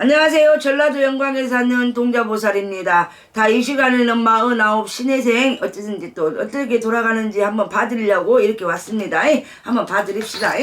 안녕하세요. 전라도 영광에 사는 동자보살입니다. 다 이 시간에는 49 신혜생 어쨌든지 또 어떻게 돌아가는지 한번 봐드리려고 이렇게 왔습니다. 에? 한번 봐드립시다.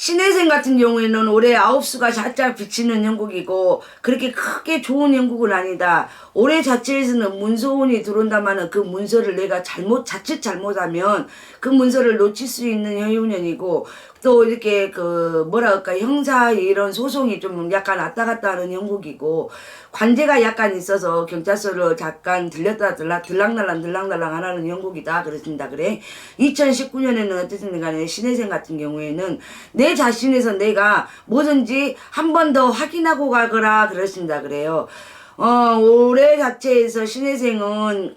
신혜생 같은 경우에는 올해 아홉 수가 살짝 비치는 형국이고 그렇게 크게 좋은 형국은 아니다. 올해 자체에서는 문서운이 들어온다마는 그 문서를 내가 잘못 자칫 잘못하면 그 문서를 놓칠 수 있는 현유년이고 또 이렇게 그 뭐라 할까 형사 이런 소송이 좀 약간 왔다 갔다 하는 형국이고 관제가 약간 있어서 경찰서를 잠깐 들렸다 들락 들락날락 안 하는 형국이다 그렇습니다 그래. 2019년에는 어쨌든 간에 신혜생 같은 경우에는 내 자신에서 내가 뭐든지 한 번 더 확인하고 가거라 그렇습니다 그래요. 어 올해 자체에서 신혜생은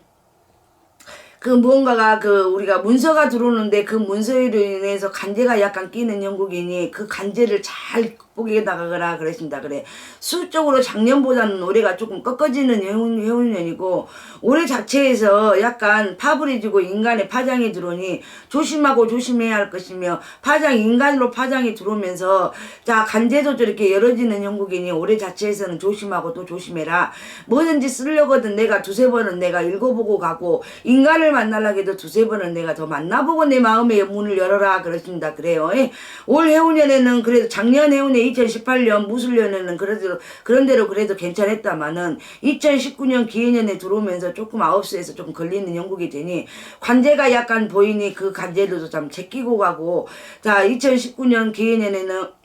그 무언가가 그 우리가 문서가 들어오는데 그 문서로 인해서 간제가 약간 끼는 영국이니 그 간제를 잘 극복해 나가거라 그랬습니다. 그래 수적으로 작년보다는 올해가 조금 꺾어지는 해운년이고 올해 자체에서 약간 파브리지고 인간의 파장이 들어오니 조심하고 조심해야 할 것이며 파장 인간으로 파장이 들어오면서 자 간제도 저렇게 열어지는 영국이니 올해 자체에서는 조심하고 또 조심해라 뭐든지 쓰려거든 내가 두세 번은 내가 읽어보고 가고 인간을 만나려고 해도 두세 번은 내가 더 만나보고 내 마음의 문을 열어라 그렇습니다 그래요 예. 올 해운년에는 그래도 작년 해운에 2018년 무술년에는 그래도 그런 대로 그래도 괜찮았다마는 2019년 기해년에 들어오면서 조금 아홉수에서 좀 걸리는 영국이 되니 관제가 약간 보이니 그 관제들도 좀 제끼고 가고 자 2019년 기해년에는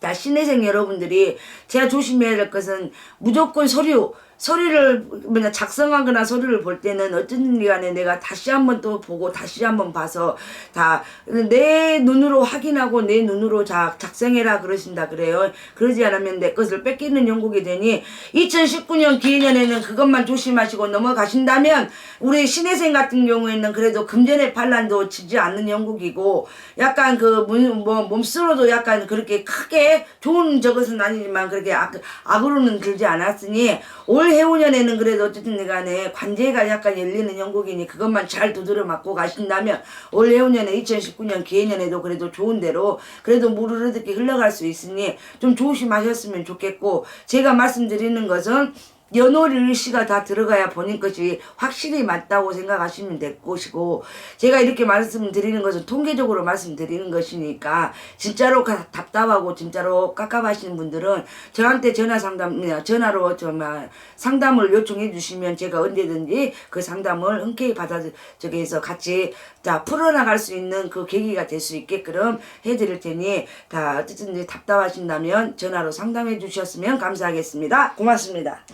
다 신혜생 여러분들이 제가 조심해야 될 것은 무조건 서류 서류를 뭐냐 작성하거나 서류를 볼 때는 어쩐 간에 내가 다시 한번 또 보고 다시 한번 봐서 다 내 눈으로 확인하고 내 눈으로 자, 작성해라 그러신다 그래요. 그러지 않으면 내 것을 뺏기는 영국이 되니 2019년 기해년에는 그것만 조심하시고 넘어가신다면 우리 신혜생 같은 경우에는 그래도 금전의 반란도 지지 않는 영국이고 약간 그 뭐 몸으로도 약간 그렇게 크게 좋은 저것은 아니지만 그렇게 악, 악으로는 들지 않았으니 올 해운년에는 그래도 어쨌든 간에 관제가 약간 열리는 영국이니 그것만 잘 두드려 맞고 가신다면 올 해운년에 2019년 기해년에도 그래도 좋은 대로 그래도 물을 흐르게 흘러갈 수 있으니 좀 조심하셨으면 좋겠고 제가 말씀드리는 것은 연월일 일시가 다 들어가야 본인 것이 확실히 맞다고 생각하시면 될 것이고 제가 이렇게 말씀드리는 것은 통계적으로 말씀드리는 것이니까 진짜로 가- 답답하고 진짜로 깝깝하시는 분들은 저한테 전화 상담 전화로 정말 상담을 요청해 주시면 제가 언제든지 그 상담을 흔쾌히 받아 저기에서 같이 자 풀어나갈 수 있는 그 계기가 될 수 있게끔 해드릴 테니 다 어쨌든 답답하신다면 전화로 상담해 주셨으면 감사하겠습니다. 고맙습니다.